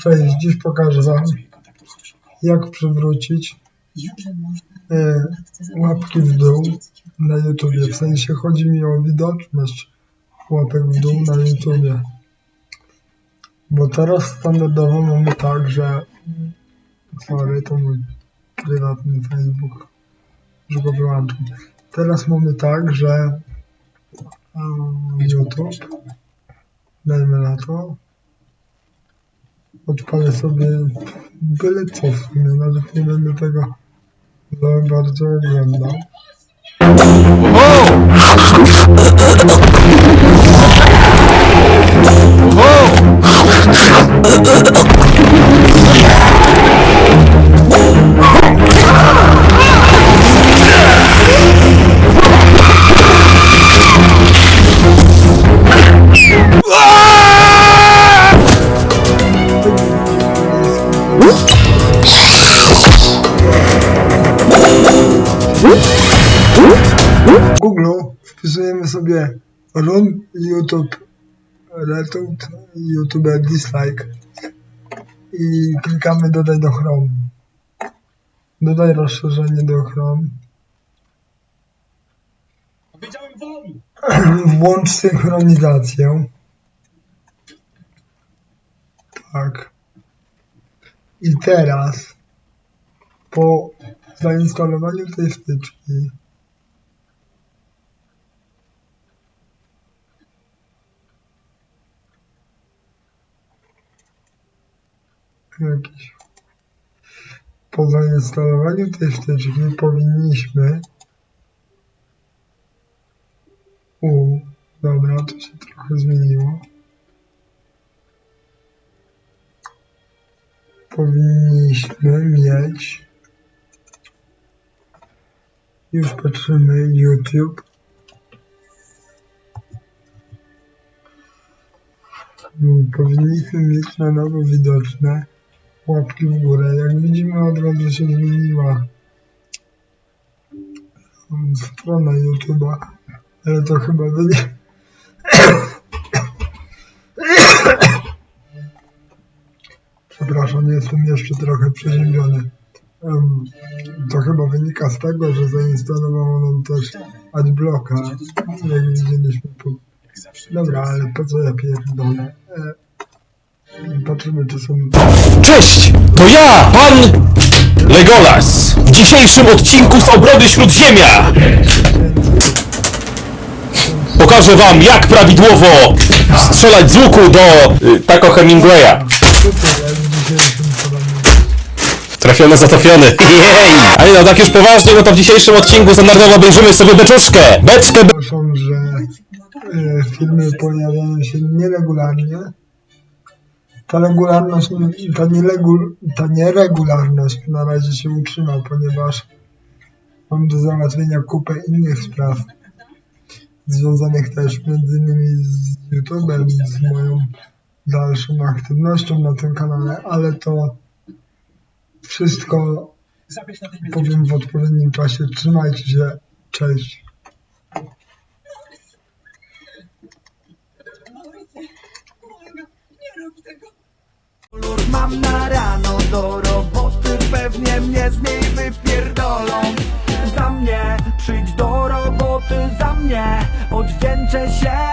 Cześć, dziś pokażę Wam, jak przywrócić e, łapki w dół na YouTubie. W sensie chodzi mi o widoczność łapek w dół na YouTubie. Bo teraz standardowo mamy tak, że sorry, to mój prywatny Facebook, że go wyłączam. Teraz mamy tak, że um, YouTube, dajmy na to, odpalę byle co w sumie, nawet nie będę tego za bardzo oglądał. W Google wpisujemy sobie run YouTube retweet YouTube dislike i klikamy dodaj do Chrome. Dodaj rozszerzenie do Chrome. Powiedziałem wam! Włącz synchronizację. Tak. I teraz po zainstalowaniu tej wtyczki jakiś po zainstalowaniu tej wtyczki powinniśmy u, dobra, to się trochę zmieniło. Powinniśmy mieć. Już patrzymy YouTube. Powinniśmy mieć na nowo widoczne łapki w górę. Jak widzimy od razu się zmieniła strona YouTube'a. Ale to chyba wynika. Przepraszam, jestem jeszcze trochę przeziębiony. To chyba wynika z tego, że zainstalowało nam też adblocka, jak widzieliśmy. Dobra, ale po co ja pierdolę? Patrzymy, czy są... Cześć! To ja, pan Legolas! W dzisiejszym odcinku z obrony Śródziemia pokażę wam, jak prawidłowo strzelać z łuku do y, Taco Hemingwaya. Trafiony, zatopiony. Jej! Ale no, tak już poważnie, no to w dzisiejszym odcinku standardowo obejrzymy sobie beczuszkę. Beczkę, be- Proszę, że e, filmy pojawiają się nieregularnie. Ta regularność, ta, nieregul, ta nieregularność na razie się utrzyma, ponieważ mam do załatwienia kupę innych spraw związanych też między innymi z YouTube'em, z moją dalszą aktywnością na tym kanale, ale to wszystko powiem w odpowiednim czasie. Trzymajcie się, cześć. Mam na rano do roboty Pewnie mnie z niej wypierdolą. Za mnie, przyjdź do roboty za mnie Odwdzięczę się